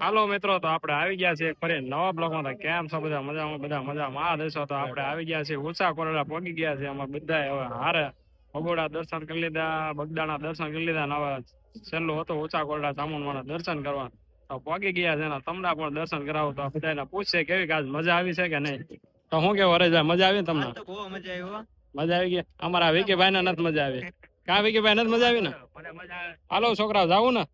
હાલો મિત્રો તો આપણે આવી ગયા છે ફરી નવા બ્લોગમાં. તો કેમ છો બધા? મજામાં બધા મજામાં. આ દેશો તો આપણે આવી ગયા છે ઓછા કોરડા પગી ગયા છે. અમારે બધા હવે હારે ભગોડા દર્શન કરી લીધા બગદાણા દર્શન કરી લીધા ને હવે છેલ્લું હતું ઊંચા કોરડા ચામુંડમાના દર્શન કરવા. તો પગી ગયા છે ને તમને પણ દર્શન કરાવો. તો બધાને પૂછશે કેવી કે મજા આવી છે કે નહીં. તો હું કેવું જાય મજા આવી તમને? મજા આવી. ગઈ અમારા વિકી ભાઈ ને નથી મજા આવી. કા વિકી ભાઈ નથી મજા આવી ને. હાલો છોકરા જાવું ને.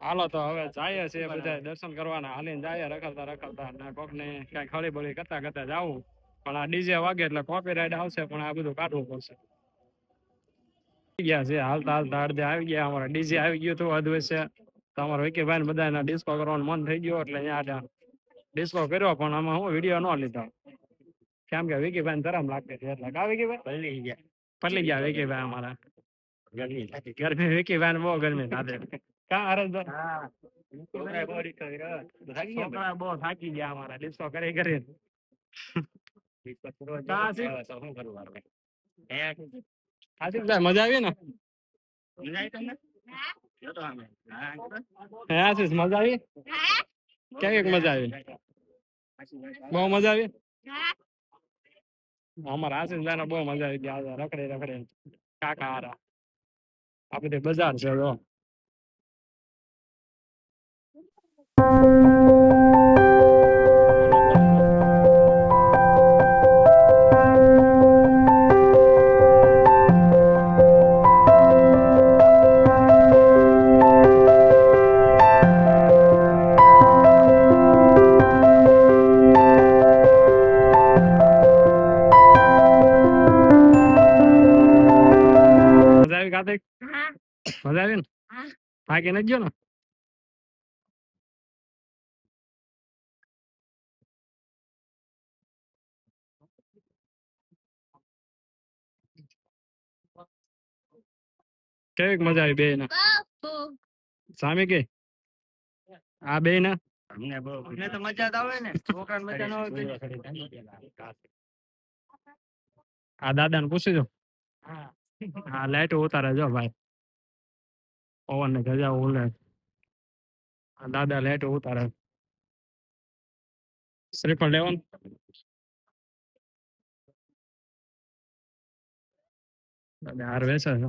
હાલો તો હવે જાય છે બધા દર્શન કરવાના. હાલીને જાય રખડતા રખડતા. ને કોક ને કઈ ખળી બળી કરતા કરતા જાવું. પણ આ ડીજે વાગે એટલે કોપીરાઇટ આવશે પણ આ બધું કાઢવું પડશે. ગયા છે હાલતા હાલતા અડધે આવી ગયા. અમારા ડીજે આવી ગયું હતું અધવે છે તો અમારા વિકીભાઈ ને ડિસ્કો કરવાનું મન થઈ ગયું એટલે અહીંયા ડિસ્કો કર્યો પણ આમાં હું વીડિયો ન લીધો. કેમ કે વિકીભાઈ ને તરમ લાગતી હતી એટલે. કા વિકીભાઈ પલળી ગયા. પલી ગયા વિકીભાઈ અમારા. ગરમી લાગી. ગરમી વિકીભાઈ ને બહુ ગરમી થતી કા હરેશભાઈ હા. કર્યો. થાકી ગયા છોકરા બહુ થાકી ગયા અમારા. ડિસ્કો કરી કરી. ભાઈ. મજા આવી ને? મજા આવી આશિષ કેવી મજા આવી? બહુ મજા આવી? અમારા આશિષભાઈ ને બહુ મજા આવી ગયા. રખડે રખડે. કાકા હારા. આપડે બજાર છે જો. મજા આવી ને થાકી નથી ગયો ને? કેવી મજા આવી બે ને સામે કે? આ બે ના અમને બહુ અમને તો મજા આવે ને. છોકરાને મજા ન આવે આ દાદા ને પૂછી જો. હા. હા લાઈટ ઉતારે જો ભાઈ. પવન ને ગજા ઉલે દાદા લેટ ઉતારે. શ્રીફળ લેવાનું? હાર વેચે છે.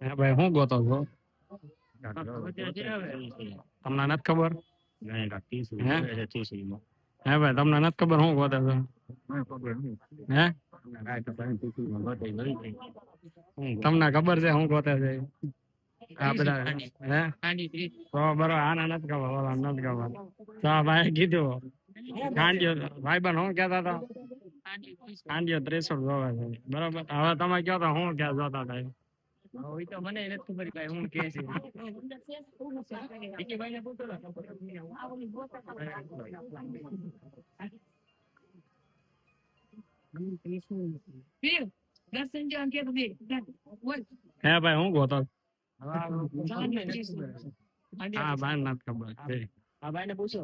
હે ભાઈ, હું ગોતો છો? તમને નથી ખબર? હે? ભાઈ, તમને નથી ખબર હું તમને ખબર છે હું ગોતે છે? આ બધા હે બરો આને નથી ખબર નથી ખબર. ભાઈ કીધું કાંડિયો ભાઈ બન હું કહેતા હતા કાંડિયો ત્રેસઠ જોવે છે બરોબર હવે તમે કહો તો હું ક્યાં જોતા હતા? એ? હવે તો મને નથી ખબર કાંઈ હું કે છે. વિકીભાઈને પૂછો ને. દર્શન જો અંકે તો બે બોલ. હે ભાઈ હું ગોતો? હા હા ભાઈ નથી ખબર. આ ભાઈને પૂછો.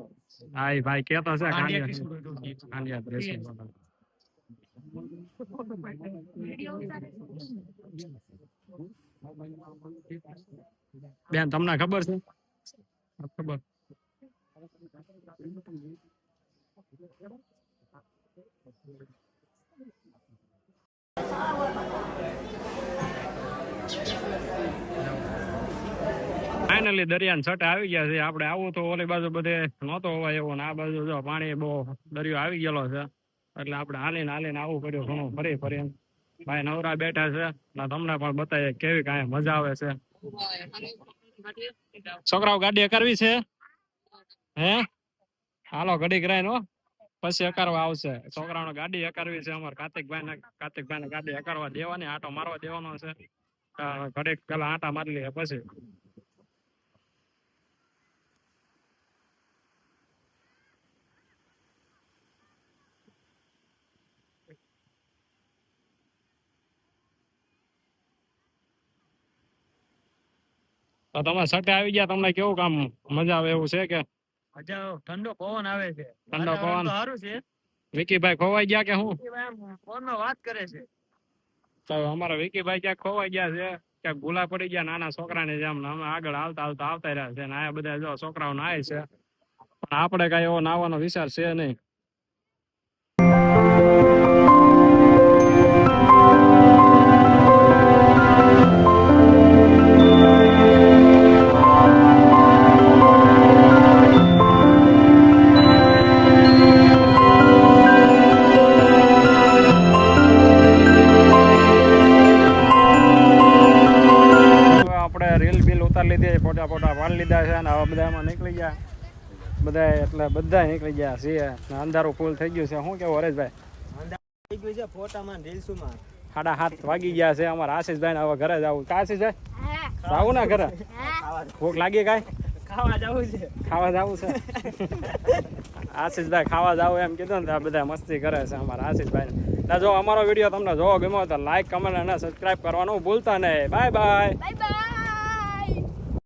હા એ ભાઈ કેતો છે કાંડિયા કાંડિયા બેન તમને ખબર છે? ખબર. ફાઇનલી દરિયાને આવી ગયા છે. આપણે આવું તો ઓલી બાજુ બધે નહોતો હોવાય એવો ને આ બાજુ જો પાણી બહુ દરિયો આવી ગયેલો છે. એટલે આપણે હાલીને હાલીને આવું પડ્યું ઘણું ફરી ફરી ભાઈ નવરા બેઠા છે. ને, તમને પણ બતાવીએ કેવી કાંઈ મજા આવે છે. છોકરાઓ ગાડી કરવી છે? હે? હાલો ઘડી કરાય હો. પછી અકારવા આવશે. છોકરાઓને ગાડી અકારવી છે અમારે. કાર્તિકભાઈ ને કાર્તિકભાઈ ને ગાડી અકારવા દેવાની, આટો મારવા દેવાનો છે. ઘડીક પેલા આટા મારી લઈએ પછી. તો તમે સટે આવી ગયા તમને કેવું કામ મજા આવે એવું છે કે? મજા ઠંડો પવન આવે છે. ઠંડો પવન. સારું છે. વિકીભાઈ ખોવાઈ ગયા કે હું? ફોનમાં વાત કરે છે. તો અમારા વિકીભાઈ ક્યાંક ખોવાઈ ગયા છે ક્યાંક ભૂલા પડી ગયા નાના છોકરાની જેમ અમે આગળ આવતા આવતા આવતા રહ્યા છે ને આ બધા જો છોકરાઓ નાય છે. પણ આપણે કઈ એવો નાવાનો વિચાર છે નહીં. બધા એટલે બધા નીકળી ગયા છે અંધારું ફૂલ થઈ ગયું છે. શું કેવું હરેશભાઈ? થઈ ફોટામાં રીલ્સમાં. સાડા હાથ વાગી ગયા છે. અમારા આશીષભાઈ ને હવે ઘરે જવું કા આશીષભાઈ? આવું ના ઘરે? ભૂખ લાગી કાંઈ? ખાવા જવું છે. ખાવા જવું છે? આશીષભાઈ ખાવા જાવ એમ કીધું ને આ બધા મસ્તી કરે છે અમારા આશીષભાઈ ને જો અમારો વીડિયો તમને જોવો ગમ્યો તો લાઈક કમેન્ટ અને સબસ્ક્રાઇબ કરવાનું ભૂલતા નહીં. Bye bye